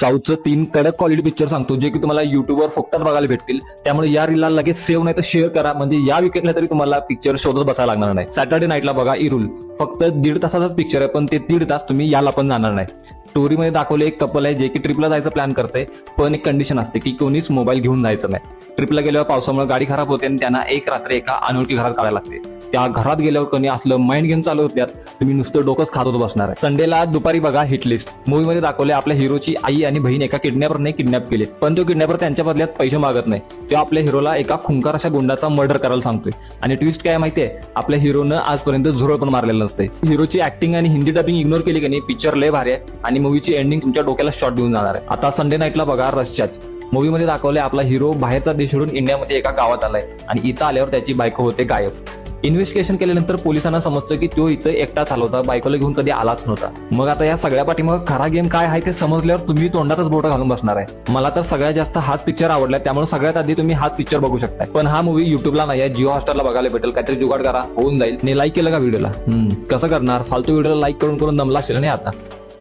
साऊथचं तीन कडक quality picture सांगतो जे की तुम्हाला युट्यूबवर फुकटात बघायला भेटतील. त्यामुळे या रिलला लगेच सेव्ह नाही तर शेअर करा. म्हणजे या विकेटला तरी तुम्हाला पिक्चर शोधत बसायला लागणार नाही. सॅटर्डे नाईटला बघा इरुल फक्त दीड तासाचाच पिक्चर आहे पण ते दीड तास तुम्ही याला पण जाणार नाही. स्टोरीमध्ये दाखवले एक कपल आहे जे की ट्रिपला जायचं प्लॅन करते पण एक कंडिशन असते की कोणीच मोबाईल घेऊन जायचं नाही. ट्रिपला गेल्यावर पावसामुळे गाडी खराब होते आणि त्यांना एक रात्र एका अनोळखी घरात काढायला लागते. त्या घरात गेल्यावर कोणी असलं माइंड गेम चालू होत्यात तुम्ही नुसतं डोकंच खात होत बसणार. आहे संडेला दुपारी बघा हिटलिस्ट मूवीमध्ये दाखवले आपल्या हिरोची आई आणि बहीण एका किडनॅपरने किडनॅप केले. पण तो किडनॅपर त्यांच्या बदल्यात पैसे मागत नाही. तो आपल्या हिरोला एका खुंकार अशा गुंडाचा मर्डर करायला सांगतोय. आणि ट्विस्ट काय माहितीये? आपल्या हिरोनं आजपर्यंत झुरळ पण मारलेलं नसते हिरोची ऍक्टिंग आणि हिंदी डबिंग इग्नोर केली की नाही पिक्चर लय भारी आहे आणि मूवीची एंडिंग तुमच्या डोक्याला शॉट देऊन जाणार आहे. आता संडे नाईटला बघा रशच्याच मूवीमध्ये दाखवले आपला हिरो बाहेरचा देश सोडून इंडियामध्ये एका गावात आलाय. आणि इथं आल्यावर त्याची बायको होते गायब. इन्व्हेस्टिगेशन केल्यानंतर पोलिसांना समजतं की तो इथं एकटा होता बायकोला घेऊन कधी आलाच नव्हता. मग आता या सगळ्या पाठीमाग खरा गेम काय आहे ते समजल्यावर तुम्ही तोंडातच बोट घालून बसणार आहे. मला तर सगळ्यात जास्त हाच पिक्चर आवडला त्यामुळे सगळ्यात आधी तुम्ही हाच पिक्चर बघू शकता पण हा मूवी युट्यूबला नाही आहे जिओ हॉस्टारला बघायला भेटेल काहीतरी जुगाड करा होऊन जाईल. ने लाईक केलं का व्हिडिओला कसं करणार? फालतू व्हिडिओला लाईक करून करून दमला असेल नाही आता.